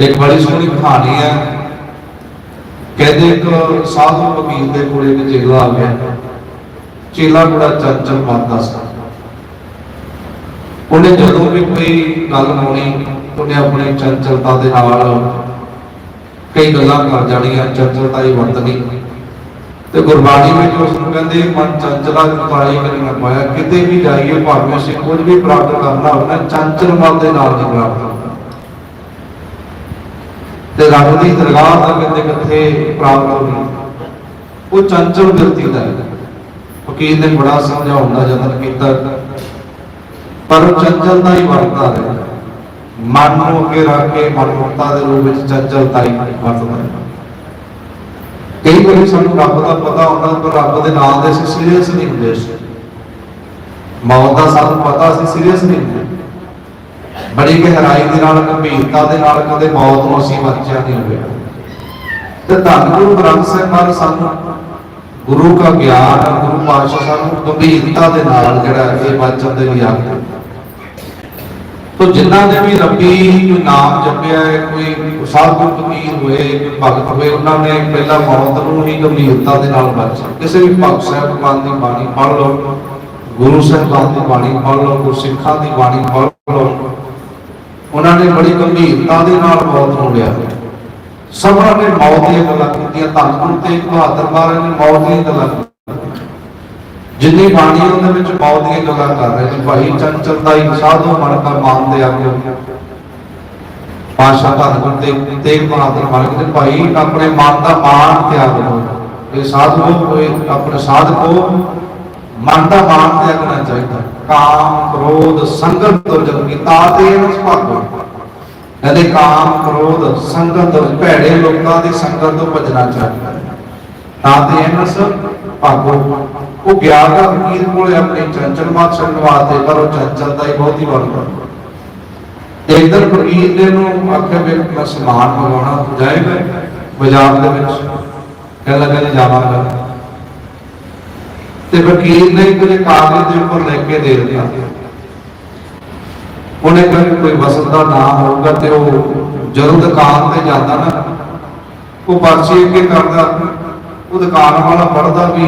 ਇੱਕ ਬੜੀ ਸੋਹਣੀ ਕਹਾਣੀ ਹੈ ਕਹਿੰਦੇ ਇੱਕ ਸਾਧੂ ਵਕੀਲ ਦੇ ਕੋਲੇ ਇੱਕ ਚੇਲਾ ਆ ਗਿਆ। ਚੇਲਾ ਬੜਾ ਚੰਚਲ ਮਨ ਸੀ। ਉਹਨੇ ਜਦੋਂ ਵੀ ਕੋਈ ਗੱਲ ਹੋਣੀ ਉਹਨੇ ਆਪਣੇ ਚੰਚਲਤਾ ਦੇ ਨਾਲ ਕਈ ਗੱਲਾਂ ਕਰ ਜਾਣੀਆਂ, ਚੰਚਲਤਾ ਹੀ ਵਰਤਣੀ। ਤੇ ਗੁਰਬਾਣੀ ਵਿੱਚ ਉਸ ਨੂੰ ਕਹਿੰਦੇ, ਮਨ ਚੰਚਲਾ ਪਾਈ ਕਰੀ ਪਾਇਆ। ਕਿਤੇ ਵੀ ਜਾਈਏ, ਭਾਵੇਂ ਅਸੀਂ ਕੁਝ ਵੀ ਪ੍ਰਾਪਤ ਕਰਨਾ ਹੋਵੇ ਚੰਚਲ ਮਨ ਦੇ ਨਾਲ ਨਹੀਂ ਪ੍ਰਾਪਤ ਤੇ ਰੱਬ ਦੀ ਦਰਗਾਹ ਦਾ ਕਿਤੇ ਕਿੱਥੇ ਪ੍ਰਾਪਤ ਹੋਣੀ ਉਹ ਚੰਚਲ ਵਿਅਕਤੀ ਦਾ ਫਕੀਰ ਨੇ ਬੜਾ ਸਮਝਾਉਣ ਦਾ ਯਤਨ ਕੀਤਾ। ਪਰ ਉਹ ਚੰਚਲਤਾ ਹੀ ਵਰਤਦਾ ਰਿਹਾ ਮਨ ਨੂੰ ਅੱਗੇ ਰੱਖ ਕੇ ਮਨੁੱਖਤਾ ਦੇ ਰੂਪ ਵਿੱਚ ਚੰਚਲਤਾ ਹੀ ਵਰਤਦਾ ਰਿਹਾ ਕਈ ਵਾਰੀ ਸਾਨੂੰ ਰੱਬ ਦਾ ਪਤਾ ਹੁੰਦਾ, ਪਰ ਰੱਬ ਦੇ ਨਾਮ ਦੇ ਅਸੀਂ ਸੀਰੀਅਸ ਨਹੀਂ ਹੁੰਦੇ। ਸੀ ਮੌਤ ਦਾ ਸਾਨੂੰ ਪਤਾ ਅਸੀਂ ਸੀਰੀਅਸ ਨਹੀਂ ਹੁੰਦੇ। ਬੜੀ ਗਹਿਰਾਈ ਦੇ ਨਾਲ, ਗੰਭੀਰਤਾ ਦੇ ਨਾਲ ਕਦੇ ਮੌਤ ਨੂੰ ਅਸੀਂ ਵਰਚਿਆ ਨਹੀਂ ਹੋਇਆ। ਤੇ ਧੰਨ ਗੁਰੂ ਗ੍ਰੰਥ ਸਾਹਿਬ ਮਹਾਰਾਜ ਸਾਨੂੰ ਗੁਰੂ ਦਾ ਗਿਆਨ, ਗੁਰੂ ਪਾਤਸ਼ਾਹ ਸਾਨੂੰ ਗੰਭੀਰਤਾ ਦੇ ਨਾਲ ਜਿਹੜਾ ਇਹ ਵਚਨ ਦੇ ਲਈ ਆਖਦੇ ਤੋ ਜਿਨ੍ਹਾਂ ਨੇ ਵੀ ਰੱਬੀ ਕੋਈ ਨਾਮ ਜਪਿਆ ਹੈ, ਕੋਈ ਸਾਧੂ ਫਕੀਰ ਹੋਏ, ਕੋਈ ਭਗਤ ਹੋਏ, ਉਹਨਾਂ ਨੇ ਪਹਿਲਾਂ ਮੌਤ ਨੂੰ ਹੀ ਗੰਭੀਰਤਾ ਦੇ ਨਾਲ ਵਰਤਿਆ ਕਿਸੇ ਵੀ ਭਗਤ ਸਾਹਿਬਾਨ ਦੀ ਬਾਣੀ ਪੜ੍ਹ ਲਓ, ਗੁਰੂ ਸਾਹਿਬਾਨ ਦੀ ਬਾਣੀ ਪੜ੍ਹ ਲਓ, ਗੁਰਸਿੱਖਾਂ ਦੀ ਬਾਣੀ ਪੜ੍ਹ ਲਓ ਉਹਨਾਂ ਨੇ ਬੜੀ ਗੰਭੀਰਤਾ ਦੇ ਨਾਲ ਮੌਤ ਨੂੰ ਲਿਆ। ਸਭਨਾਂ ਨੇ ਮੌਤ ਦੀਆਂ ਗੱਲਾਂ ਕੀਤੀਆਂ। ਧੰਨ ਗੁਰੂ ਬਹਾਦਰ ਮਹਾਰਾਜ ਨੇ ਮੌਤ ਦੀਆਂ ਗੱਲਾਂ ਜਿੰਨੀ ਬਾਣੀ ਉਹਦੇ ਵਿੱਚ ਮੌਤ ਦੀਆਂ ਗੱਲਾਂ ਕਰ ਰਹੇ ਨੇ। ਭਾਈ ਚੰਚਲਤਾ ਹੀ ਸਾਧੂ ਮਨ ਕਾ ਮਾਨ ਦੇ ਆਗੇ ਪਾਸ਼ਾ ਧੰਨ ਗੁਰੂ ਤੇਗ ਬਹਾਦਰ ਮਹਾਰਾਜ ਨੇ ਭਾਈ ਆਪਣੇ ਮਨ ਦਾ ਮਾਣ ਤਿਆਗ ਲਓ ਇਹ ਸਾਧੂ ਕੋਈ ਆਪਣੇ ਸਾਧਕੋ ਮਨ ਦਾ ਮਾਨ ਤਿਆਗਣਾ ਚਾਹੀਦਾ। ਕਾਮ, ਕ੍ਰੋਧ, ਸੰਗਤ ਤੋਂ ਕੀਤਾ, ਤੇ ਇਸ ਭਾਗੋ। ਕਹਿੰਦੇ ਕਾਮ, ਕ੍ਰੋਧ, ਸੰਗਤ ਤੋਂ ਭੈੜੇ ਲੋਕਾਂ ਦੀ ਸੰਗਤ ਤੋਂ ਭਜਣਾ ਚਾਹੀਦਾ। ਤਾਂ ਤੇ ਇਹਨਾਂ ਭਾਗੋ। ਉਹ ਗਿਆਨ ਦਾ ਫਕੀਰ ਕੋਲੇ ਆਪਣੀ ਚੰਚਲ ਮਾਤ ਛੱਡਣ ਵਾਸਤੇ, ਪਰ ਉਹ ਚੰਚਲ ਦਾ ਹੀ ਬਹੁਤ ਹੀ ਵਰਤਦਾ ਤੇ ਇਧਰ ਫਕੀਰ ਨੇ ਨੂੰ ਆਖਿਆ ਵੀ ਮੈਂ ਸਮਾਨ ਮੰਗਵਾਉਣਾ ਜਾਏਗਾ ਬਾਜ਼ਾਰ ਦੇ ਵਿੱਚ। ਕਹਿੰਦਾ, ਕਹਿੰਦੇ ਜੀ ਜਾਵਾਂਗਾ। ਤੇ ਫਕੀਰ ਨੇ ਕੁਝ ਕਾਗਜ਼ ਦੇ ਉੱਪਰ ਲਿਖ ਕੇ ਦੇ ਦਿੱਤਾ। ਉਹਨੇ ਕਿਹਾ ਵੀ ਕੋਈ ਵਸਤ ਦਾ ਨਾਮ ਹੋਊਗਾ ਤੇ ਉਹ ਜਦੋਂ ਦੁਕਾਨ ਤੇ ਜਾਂਦਾ ਨਾ, ਉਹ ਪਰਚੀ ਅੱਗੇ ਕਰਦਾ, ਉਹ ਦੁਕਾਨ ਵਾਲਾ ਪੜਦਾ ਵੀ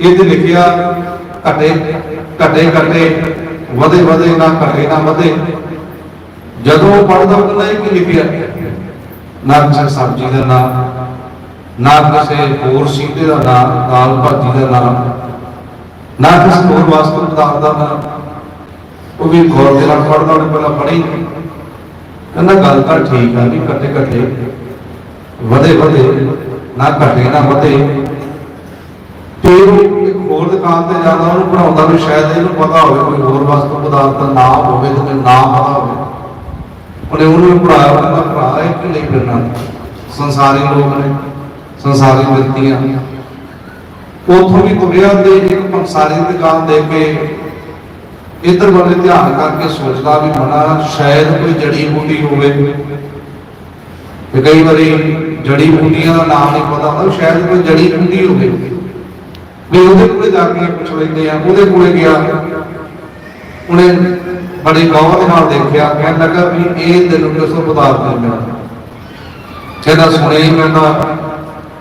ਇਹਦੇ ਲਿਖਿਆ ਘਟੇ ਘਟੇ ਘਟੇ, ਵਧੇ ਵਧੇ ਨਾ ਘਟੇ, ਨਾ ਵਧੇ। ਜਦੋਂ ਉਹ ਪੜਦਾ ਉਹ ਕੀ ਲਿਖਿਆ? ਨਾ ਕਿਸੇ ਸਬਜ਼ੀ ਦਾ ਨਾਮ ਨਾ ਕਿਸੇ ਹੋਰ ਸੀਤੇ ਦਾ ਨਾਮ ਦਾਲ ਭਾਜੀ ਦਾ ਨਾਮ ਨਾ ਕਿਸੇ ਹੋਰ ਵਸਤੂ ਪਦਾਰਥ ਦਾ ਨਾਮ ਉਹ ਵੀ ਗੌਰ ਦੇ ਨਾਲ ਪੜਦਾ ਉਹਨੇ ਪਹਿਲਾਂ ਪੜ੍ਹੀ। ਕਹਿੰਦਾ ਗੱਲ ਤਾਂ ਠੀਕ ਆ, ਵੀ ਘਟੇ ਘਟੇ ਵਧੇ ਵਧੇ, ਨਾ ਘਟੇ ਨਾ ਵਧੇ। ਫਿਰ ਇੱਕ ਹੋਰ ਦੁਕਾਨ ਤੇ ਜਾਂਦਾ, ਉਹਨੂੰ ਪੜਾਉਂਦਾ ਵੀ ਸ਼ਾਇਦ ਇਹਨੂੰ ਪਤਾ ਹੋਵੇ ਕੋਈ ਹੋਰ ਵਸਤੂ ਪਦਾਰਥ ਦਾ ਨਾਮ ਹੋਵੇ, ਤੇ ਮੈਨੂੰ ਨਾਮ ਪਤਾ ਹੋਵੇ। ਉਹਨੇ ਉਹਨੂੰ ਪੜਾਇਆ ਉਹਦਾ ਭਰਾ, ਇਹ ਕਿ ਫਿਰਨਾ? ਸੰਸਾਰੀ ਲੋਕ ਨੇ। ਸੰਸਾਰੀ ਵਿਅਕਤੀਆਂ ਉਥੋਂ ਵੀ ਤੁਰਿਆ ਤੇ ਇੱਕ ਪੰਸਾਰੀ ਦੀ ਦੁਕਾਨ ਦੇਖ ਕੇ ਇਧਰ ਵੱਲ ਧਿਆਨ ਕਰਕੇ ਸੋਚਦਾ ਵੀ ਮਨਾ, ਸ਼ਾਇਦ ਕੋਈ ਜੜੀ ਬੂਟੀ ਹੋਵੇ। ਤੇ ਕਈ ਵਾਰੀ ਜੜੀ ਬੂਟੀਆਂ ਦਾ ਨਾਮ ਨਹੀਂ ਪਤਾ ਹੁੰਦਾ, ਸ਼ਾਇਦ ਕੋਈ ਜੜੀ ਬੂਟੀ ਹੋਵੇ। ਵੀ ਉਹਦੇ ਕੋਲੇ ਜਾ ਕੇ ਪੁੱਛ ਲੈਂਦੇ ਆ, ਉਹਦੇ ਕੋਲੇ ਗਿਆ। ਉਹਨੇ ਬੜੇ ਗੌਰ ਦੇ ਨਾਲ ਦੇਖਿਆ, ਕਹਿਣ ਲੱਗਾ ਵੀ ਇਹ ਤੈਨੂੰ ਕਿਸੋਂ ਪਦਾਰਥ ਨਹੀਂ ਮਿਲਦਾ ਕਹਿੰਦਾ, ਸੁਣਿਆ ਮੈਂ ਤਾਂ।